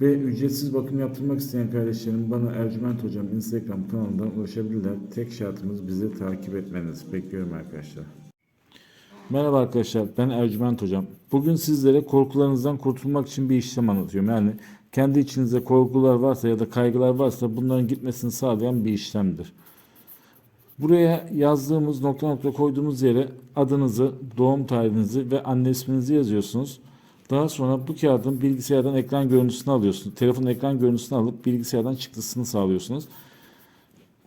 Ve ücretsiz bakım yaptırmak isteyen kardeşlerim bana Ercüment Hocam Instagram kanalından ulaşabilirler. Tek şartımız bizi takip etmeniz. Bekliyorum arkadaşlar. Merhaba arkadaşlar ben Ercüment Hocam. Bugün sizlere korkularınızdan kurtulmak için bir işlem anlatıyorum. Yani kendi içinizde korkular varsa ya da kaygılar varsa bunların gitmesini sağlayan bir işlemdir. Buraya yazdığımız nokta nokta koyduğumuz yere adınızı, doğum tarihinizi ve anne isminizi yazıyorsunuz. Daha sonra bu kağıdın bilgisayardan ekran görüntüsünü alıyorsunuz. Telefonun ekran görüntüsünü alıp bilgisayardan çıktısını sağlıyorsunuz.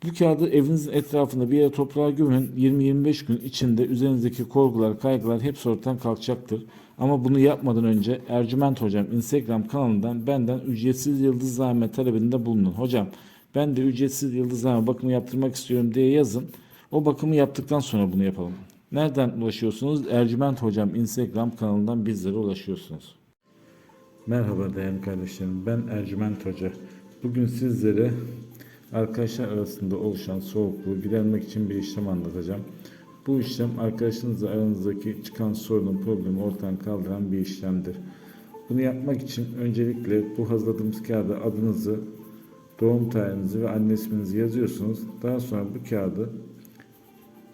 Bu kağıdı evinizin etrafında bir yere toprağa gömün. 20-25 gün içinde üzerinizdeki korkular, kaygılar hepsi ortadan kalkacaktır. Ama bunu yapmadan önce Ercüment Hocam Instagram kanalından benden ücretsiz yıldızlame talebinde bulunun. Hocam ben de ücretsiz yıldızlame bakımı yaptırmak istiyorum diye yazın. O bakımı yaptıktan sonra bunu yapalım. Nereden ulaşıyorsunuz? Ercüment Hocam Instagram kanalından bizlere ulaşıyorsunuz. Merhaba değerli kardeşlerim. Ben Ercüment Hoca. Bugün sizlere arkadaşlar arasında oluşan soğukluğu gidermek için bir işlem anlatacağım. Bu işlem arkadaşınızla aranızdaki çıkan sorunu, problemi ortadan kaldıran bir işlemdir. Bunu yapmak için öncelikle bu hazırladığımız kağıda adınızı, doğum tarihinizi ve anne isminizi yazıyorsunuz. Daha sonra bu kağıdı